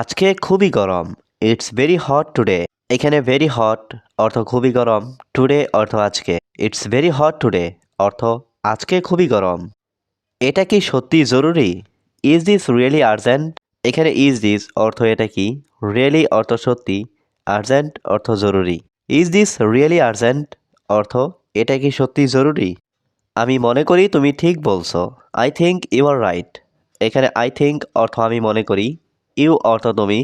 আজকে খুবই গরম। ইটস ভেরি হট টুডে এখানে ভেরি হট অর্থ খুবই গরম। টুডে অর্থ আজকে। ইটস ভেরি হট টুডে অর্থ আজকে খুবই গরম। এটা কি সত্যি জরুরি? ইজ দিস রিয়েলি আর্জেন্ট এখানে ইজ দিস অর্থ এটা কি? রিয়েলি অর্থ সত্যি? আর্জেন্ট অর্থ জরুরি। ইজ দিস রিয়েলি আর্জেন্ট অর্থ এটা কি সত্যি জরুরি? আমি মনে করি তুমি ঠিক বলছো। I think you are right এখানে আই থিঙ্ক অর্থ আমি মনে করি। ইউ অর্থ তুমি,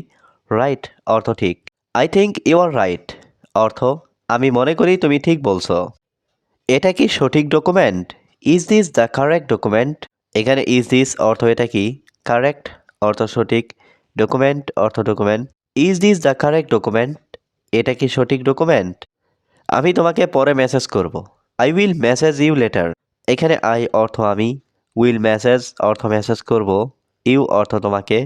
রাইট অর্থ ঠিক। I think you are right, অর্থ আমি মনে করি তুমি ঠিক বলছো। এটা কি সঠিক document? Is this the correct document? এখানে ইজ দিস অর্থ এটা কি? কারেক্ট অর্থ সঠিক, ডকুমেন্ট অর্থ document. Is this the correct document? এটা কি সঠিক ডকুমেন্ট? আমি তোমাকে পরে মেসেজ করব। I will message you later. এখানে আই অর্থ আমি, উইল মেসেজ অর্থ মেসেজ করব, ইউ অর্থ তোমাকে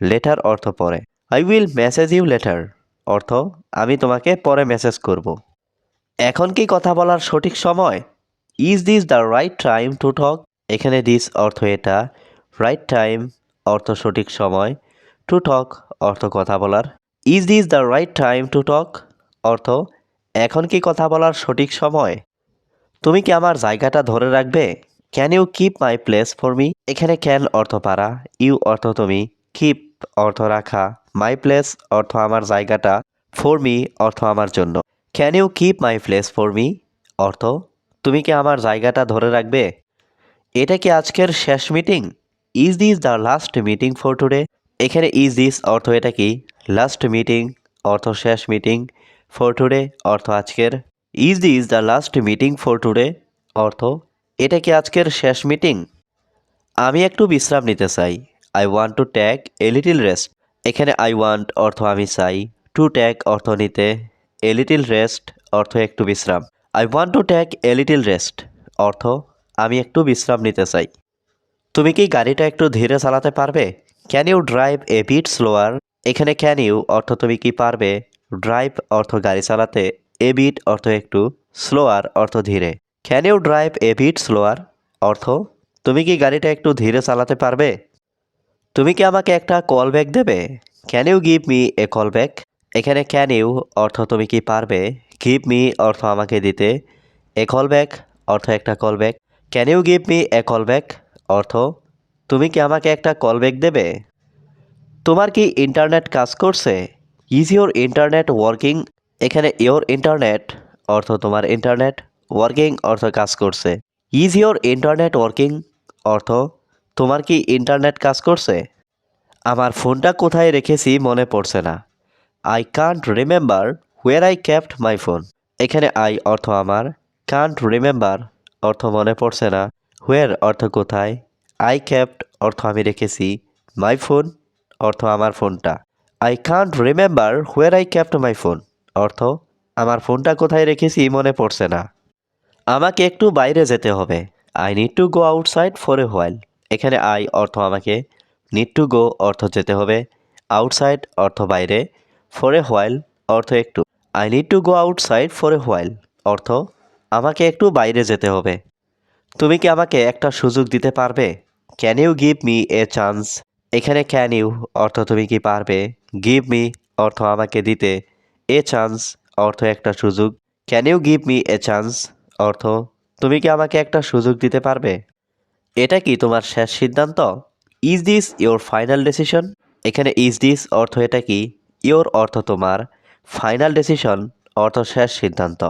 লেটার অর্থ পরে। I will message you later অর্থ, আমি তোমাকে পরে মেসেজ করব। এখন কি কথা বলার সঠিক সময়? Is this the right time to talk এখানে দিস অর্থ এটা। রাইট টাইম অর্থ সঠিক সময়। টু টক অর্থ কথা বলার। Is this the right time to talk অর্থ, এখন কি কথা বলার সঠিক সময়? তুমি কি আমার জায়গাটা ধরে রাখবে? Can you keep my place for me এখানে ক্যান অর্থ পারা। ইউ অর্থ তুমি কিপ অর্থ রাখা। মাই প্লেস অর্থ আমার জায়গাটা। ফর মি অর্থ আমার জন্য। Can you keep my place for me অর্থ, তুমি কি আমার জায়গাটা ধরে রাখবে? এটা কি আজকের শেষ meeting is this the last meeting for today এখানে ইজ দিস অর্থ এটা কি? লাস্ট মিটিং অর্থ শেষ মিটিং ফর টুডে অর্থ আজকের। Is this the last meeting for today অর্থ, এটা কি আজকের শেষ মিটিং আমি একটু বিশ্রাম নিতে চাই। I want to take a little rest এখানে আই ওয়ান্ট অর্থ আমি চাই। টু ট্যাগ অর্থ নিতে। এ লিটিল রেস্ট অর্থ একটু বিশ্রাম। I want to take a little rest অর্থ আমি একটু বিশ্রাম নিতে চাই। তুমি কি গাড়িটা একটু ধীরে চালাতে পারবে? Can you drive a bit slower এখানে ক্যান ইউ অর্থ তুমি কি পারবে? ড্রাইভ অর্থ গাড়ি চালাতে। এ বিট অর্থ একটু স্লোয়ার অর্থ ধীরে। Can you drive a bit slower অর্থ, তুমি কি গাড়িটা একটু ধীরে চালাতে পারবে? তুমি কি আমাকে একটা কল ব্যাক দেবে? Can you give me a call back এখানে ক্যান ইউ অর্থ তুমি কি পারবে? গিভ মি অর্থ আমাকে দিতে। এ কল ব্যাক অর্থ একটা call back can you give me a call back অর্থ, তুমি কি আমাকে একটা কল ব্যাক দেবে? তোমার কি ইন্টারনেট কাজ করছে? ইজ ইউর ইন্টারনেট ওয়ার্কিং এখানে ইয়োর ইন্টারনেট অর্থ তোমার ইন্টারনেট ওয়ার্কিং অর্থ কাজ করছে। ইজ ইয়োর ইন্টারনেট ওয়ার্কিং অর্থ তোমার কি ইন্টারনেট কাজ করছে? আমার ফোনটা কোথায় রেখেছি মনে পড়ছে না। I can't remember where I kept my phone এখানে আই অর্থ আমার কান্ট রিমেম্বার অর্থ মনে পড়ছে না। হোয়ার অর্থ কোথায়? আই ক্যাপ্ট অর্থ আমি রেখেছি মাই ফোন অর্থ আমার ফোনটা। I can't remember where I kept my phone অর্থ, আমার ফোনটা কোথায় রেখেছি মনে পড়ছে না। আমাকে একটু বাইরে যেতে হবে। I need to go outside for a while এখানে আই অর্থ আমাকে নিড টু গো অর্থ যেতে হবে আউটসাইড অর্থ বাইরে ফর এ হোয়াইল অর্থ একটু। I need to go outside for a while অর্থ আমাকে একটু বাইরে যেতে হবে। তুমি কি আমাকে একটা সুযোগ দিতে পারবে? Can you give me a chance এখানে ক্যান ইউ অর্থ তুমি কি পারবে? গিভ মি অর্থ আমাকে দিতে। এ চান্স অর্থ একটা সুযোগ। Can you give me a chance অর্থ তুমি কি আমাকে একটা সুযোগ দিতে পারবে? এটা কি তোমার শেষ সিদ্ধান্ত? Is this your final decision এখানে ইজ দিস অর্থ এটা কি? ইওর অর্থ তোমার ফাইনাল ডেসিশন অর্থ শেষ সিদ্ধান্ত।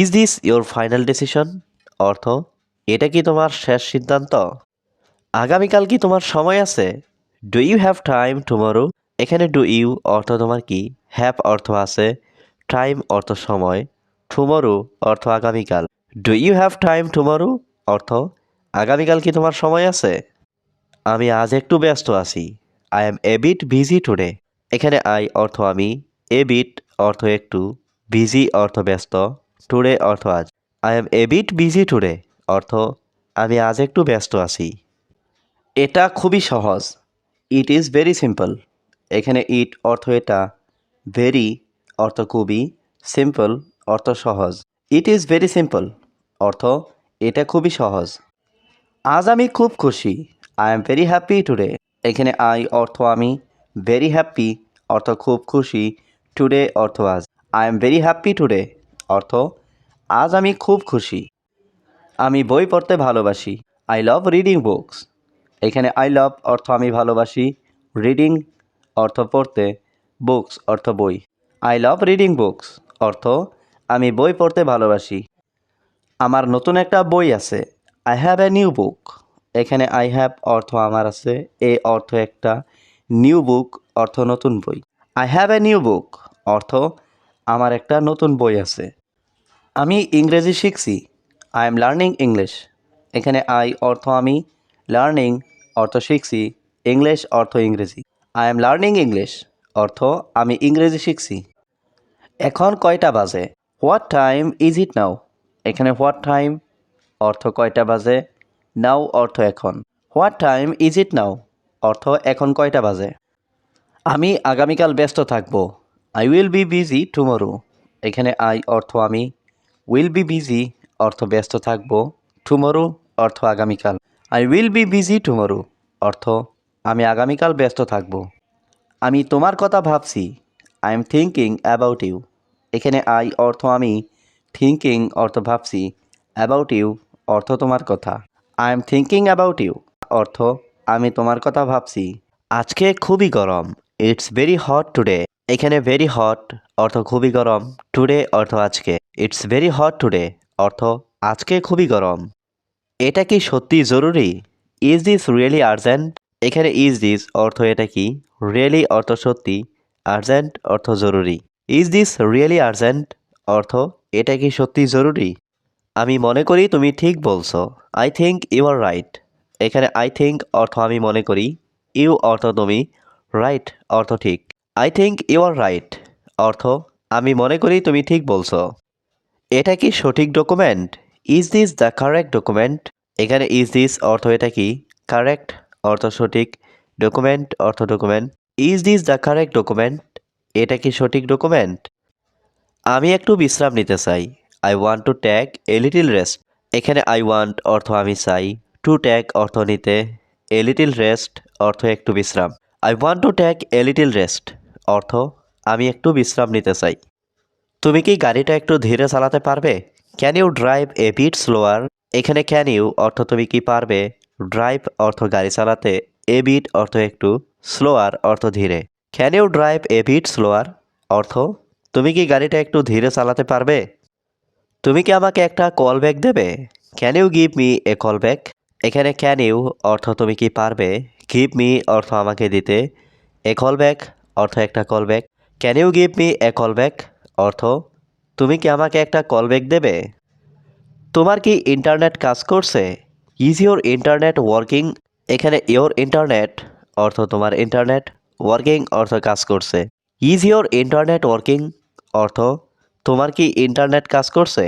Is this your final decision অর্থ এটা কি তোমার শেষ সিদ্ধান্ত? আগামীকাল কি তোমার সময় আছে? Do you have time tomorrow এখানে ডু ইউ অর্থ তোমার কি? হ্যাভ অর্থ আছে। টাইম অর্থ সময়। টুমরো অর্থ আগামীকাল। Do you have time tomorrow অর্থ আগামীকাল কি তোমার সময় আছে? আমি আজ একটু ব্যস্ত আছি। I am a bit busy today এখানে আই অর্থ আমি এ বিট অর্থ একটু বিজি অর্থ ব্যস্ত টুডে অর্থ আজ। I am a bit busy today অর্থ আমি আজ একটু ব্যস্ত আছি। এটা খুবই সহজ। ইট ইজ ভেরি সিম্পল এখানে ইট অর্থ এটা ভেরি অর্থ খুবই সিম্পল অর্থ সহজ। ইট ইজ ভেরি সিম্পল অর্থ এটা খুবই সহজ। আজ আমি খুব খুশি। I am very happy today এখানে আই অর্থ আমি ভেরি হ্যাপি অর্থ খুব খুশি টুডে অর্থ আজ। I am very happy today অর্থ আজ আমি খুব খুশি। আমি বই পড়তে ভালোবাসি। আই লাভ রিডিং বুকস এখানে আই লাভ অর্থ আমি ভালোবাসি। রিডিং অর্থ পড়তে বুকস অর্থ বই। আই লাভ রিডিং বুকস অর্থ আমি বই পড়তে ভালোবাসি। আমার নতুন একটা বই আছে। I have a new book এখানে আই হ্যাভ অর্থ আমার আছে। এ অর্থ একটা নিউ বুক অর্থ নতুন বই। I have a new book অর্থ আমার একটা নতুন বই আছে। আমি ইংরেজি শিখছি। আই এম লার্নিং ইংলিশ এখানে আই অর্থ আমি লার্নিং অর্থ শিখছি। ইংলিশ অর্থ ইংরেজি। আই এম লার্নিং ইংলিশ অর্থ আমি ইংরেজি শিখছি। এখন কয়টা বাজে? What time is it now এখানে হোয়াট টাইম অর্থ কয়টা বাজে? নাও অর্থ এখন। What time is it now অর্থ এখন কয়টা বাজে? আমি আগামীকাল ব্যস্ত থাকব। I will be busy tomorrow এখানে আই অর্থ আমি। উইল বি বিজি অর্থ ব্যস্ত থাকব। টুমোরো অর্থ আগামীকাল। I will be busy tomorrow অর্থ, আমি আগামীকাল ব্যস্ত থাকব। আমি তোমার কথা ভাবছি। I am thinking about you এখানে আই অর্থ আমি। থিঙ্কিং অর্থ ভাবছি। অ্যাবাউট ইউ অর্থ তোমার কথা। I am thinking about you অর্থ, আমি তোমার কথা ভাবছি। আজকে খুবই গরম। ইটস ভেরি হট টুডে এখানে ভেরি হট অর্থ, খুবই গরম। টুডে অর্থ আজকে। ইটস ভেরি হট টুডে অর্থ, আজকে খুবই গরম। এটা কি সত্যি জরুরি? ইজ দিস রিয়েলি আর্জেন্ট এখানে ইজ দিস অর্থ এটা কি? রিয়েলি অর্থ সত্যি? আর্জেন্ট অর্থ জরুরি। ইজ দিস রিয়েলি আর্জেন্ট অর্থ, এটা কি সত্যি জরুরি? আমি মনে করি তুমি ঠিক বলছো। I think you are right এখানে আই থিঙ্ক অর্থ আমি মনে করি। ইউ অর্থ তুমি। রাইট অর্থ ঠিক। I think you are right অর্থ, আমি মনে করি তুমি ঠিক বলছো। এটা কি সঠিক document is this the correct document এখানে ইজ দিস অর্থ এটা কি? কারেক্ট অর্থ সঠিক। ডকুমেন্ট অর্থ document is this the correct document এটা কি সঠিক ডকুমেন্ট আমি একটু বিশ্রাম নিতে চাই। I want to take a little rest এখানে আই ওয়ান্ট অর্থ আমি চাই। টু ট্যাগ অর্থ নিতে এ লিটিল রেস্ট অর্থ একটু বিশ্রাম। I want to take a little rest অর্থ আমি একটু বিশ্রাম নিতে চাই। তুমি কি গাড়িটা একটু ধীরে চালাতে পারবে? Can you drive a bit slower এখানে ক্যান ইউ অর্থ তুমি কি পারবে? ড্রাইভ অর্থ গাড়ি চালাতে এ বিট অর্থ একটু স্লোয়ার অর্থ ধীরে। Can you drive a bit slower অর্থ, তুমি কি গাড়িটা একটু ধীরে চালাতে পারবে? তুমি কি আমাকে একটা কল ব্যাক দেবে? Can you give me a call back এখানে ক্যান ইউ অর্থ তুমি কি পারবে? গিভ মি অর্থ আমাকে দিতে। এ কল ব্যাক অর্থ একটা call back can you give me a call back অর্থ, তুমি কি আমাকে একটা কল ব্যাক দেবে? তোমার কি ইন্টারনেট কাজ করছে? ইজ ইউর ইন্টারনেট ওয়ার্কিং এখানে ইয়োর ইন্টারনেট অর্থ তোমার ইন্টারনেট ওয়ার্কিং অর্থ কাজ করছে। ইজ ইয়োর ইন্টারনেট ওয়ার্কিং অর্থ তোমার কি ইন্টারনেট কাজ করছে?